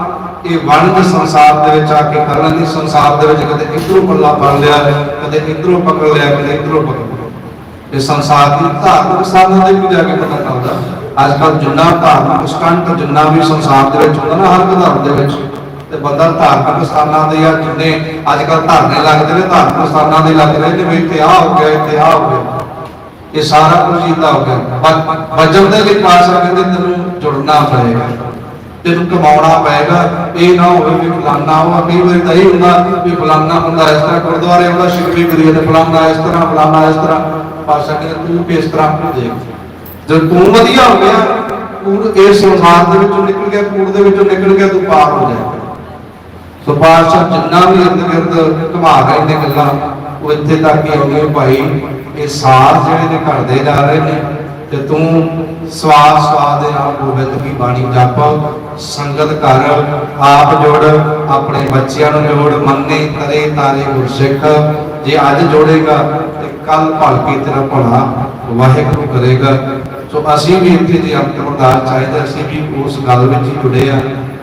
ਇਹ ਵੰਜ ਸੰਸਾਰ ਦੇ ਵਿੱਚ ਆ ਕੇ ਕਰਨ ਦੀ ਸੰਸਾਰ ਦੇ ਵਿੱਚ ਕਦੇ ਇਧਰੋਂ ਪੱਲਾ ਫੜ ਲਿਆ, ਕਦੇ ਇਧਰੋਂ ਪਕੜ ਲਿਆ, ਕਦੇ ਇਧਰੋਂ ਪਕੜ ਇਹ ਸੰਸਾਰ ਦੀ ਧਾਰਮਿਕ ਸਾਧਨਾ ਦੇ ਵੀ ਜਾ ਕੇ ਪਤਾ ਚੱਲਦਾ। ਅੱਜ ਕੱਲ ਜਿੰਨਾ ਧਾਰਮਿਕ ਸਟੰਟ ਜਿੰਨਾ ਵੀ ਸੰਸਾਰ ਦੇ ਵਿੱਚ ਹੁੰਦਾ ਨਾ, ਹਰ ਇੱਕ ਧਰਮ ਦੇ ਵਿੱਚ, ਤੇ ਬੰਦਾ ਧਾਰਮਿਕ ਸਥਾਨਾਂ ਦੇ ਜਾਂ ਜਿੰਨੇ ਅੱਜ ਕੱਲ ਧਰਨੇ ਲੱਗਦੇ ਨੇ, ਧਾਰਮਿਕ ਸਥਾਨਾਂ ਦੇ ਲੱਗ ਰਹੇ ਨੇ ਇੱਥੇ ਆ ਹੋ ਗਿਆ, ਇੱਥੇ ਆ ਹੋ ਗਿਆ। ਇਹ ਸਾਰਾ ਕੁਝ ਇਦਾਂ ਹੋ ਗਿਆ। ਬ- ਦੇ ਲਈ ਪਾਸਾ ਕਹਿੰਦੇ ਤੈਨੂੰ ਜੁੜਨਾ ਪਏਗਾ। ਤੈਨੂੰ ਕਮਾਉਣਾ ਪਏਗਾ। ਇਹ ਨਾ ਹੋਵੇ ਵੀ ਫਲਾਨਾ ਉਹ ਕਈ ਵਾਰੀ ਤਾਂ ਇਹ ਹੁੰਦਾ ਵੀ ਫਲਾਨਾ ਹੁੰਦਾ ਇਸ ਤਰ੍ਹਾਂ ਗੁਰਦੁਆਰੇ ਆਉਂਦਾ, ਸ਼ਿਕਵੇ ਕਰੀਏ ਤੇ ਫਲਾਨਾ ਇਸ ਤਰ੍ਹਾਂ, ਫਲਾਨਾ ਇਸ ਤਰ੍ਹਾਂ। ਪਾਸਾ ਕਹਿੰਦਾ ਤੂੰ ਵੀ ਇਸ ਤਰ੍ਹਾਂ ਨੂੰ ਦੇਖ। ਜਦ ਤੂੰ ਵਧੀਆ ਹੋ ਗਿਆ ਕੂੜ ਇਸ ਸੰਸਾਰ ਦੇ ਵਿੱਚੋਂ ਨਿਕਲ ਗਿਆ ਕੂੜ ਦੇ ਵਿੱਚੋਂ ਨਿਕਲ ਗਿਆ, ਤੂੰ ਪਾਰ ਹੋ ਜਾਏਗਾ ਸੋ ਪਾਤਸ਼ਾਹ ਜਿੰਨਾ ਵੀ ਇਰਦ ਗਿਰਦ ਘੁਮਾ ਰਹੇ ਨੇ ਗੱਲਾਂ, ਉਹ ਇੱਥੇ ਤੱਕ ਹੀ ਹੋ ਭਾਈ। ਇਹ ਸਾਥ ਜਿਹੜੇ ਨੇ ਘੜਦੇ ਜਾ ਰਹੇ ਨੇ ਤੇ ਤੂੰ ਸਵਾਦ ਸਵਾਦ ਦੇ ਨਾਲ ਗੋਬਿੰਦ ਦੀ ਬਾਣੀ ਜਪ, ਸੰਗਤ ਕਰ, ਆਪ ਜੋੜ, ਆਪਣੇ ਬੱਚਿਆਂ ਨੂੰ ਜੋੜ, ਮੰਨੇ, ਤਰੇ ਤਾਰੇ ਗੁਰਸਿੱਖ। ਜੇ ਅੱਜ ਜੋੜੇਗਾ ਤੇ ਕੱਲ ਭਲ ਤੇਰਾ ਭਲਾ ਵਾਹਿਗੁਰੂ ਕਰੇਗਾ। ਸੋ ਅਸੀਂ ਵੀ ਇੱਥੇ ਦੀ ਅੰਤ ਚਾਹੀਦਾ, ਅਸੀਂ ਵੀ ਉਸ ਗੱਲ ਵਿੱਚ ਹੀ ਜੁੜੇ ਆ,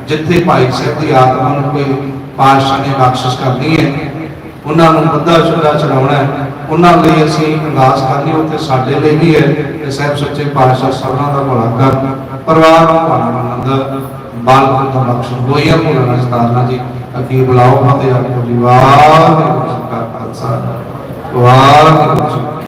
ਜਿੱਥੇ ਭਾਈ ਸਾਹਿਬ ਦੀ ਆਤਮਾ ਨੂੰ ਕੋਈ ਪਾਤਸ਼ਾਹ ਨੇ ਬਖਸ਼ਿਸ਼ ਕਰਨੀ ਹੈ, ਉਹਨਾਂ ਨੂੰ ਬੁੱਧਾ ਸ਼ੁਦਾ ਚੜਾਉਣਾ ਹੈ। ਉਹਨਾਂ ਲਈ ਅਸੀਂ ਅਰਦਾਸ ਕਰਨੀ ਉੱਥੇ ਸਾਡੇ ਲਈ ਵੀ ਹੈ ਕਿ ਸਾਹਿਬ ਸੱਚੇ ਪਾਤਸ਼ਾਹ ਸਭਨਾਂ ਦਾ ਭਲਾ ਕਰ ਪਰਿਵਾਰ ਨੂੰ ਭਲਾ ਆਨੰਦ ਬਾਲ ਦਾ ਬਖਸ਼ ਦੋਈਆਂ ਭੁੱਲਣਾ ਸਤਾਰਨਾ ਜੀ। ਅਕੀ ਬੁਲਾਓ ਫਤਿਹ ਆਪੋ ਜੀ ਵਾਹਿਗੁਰੂ ਜੀ ਵਾਹਿਗੁਰੂ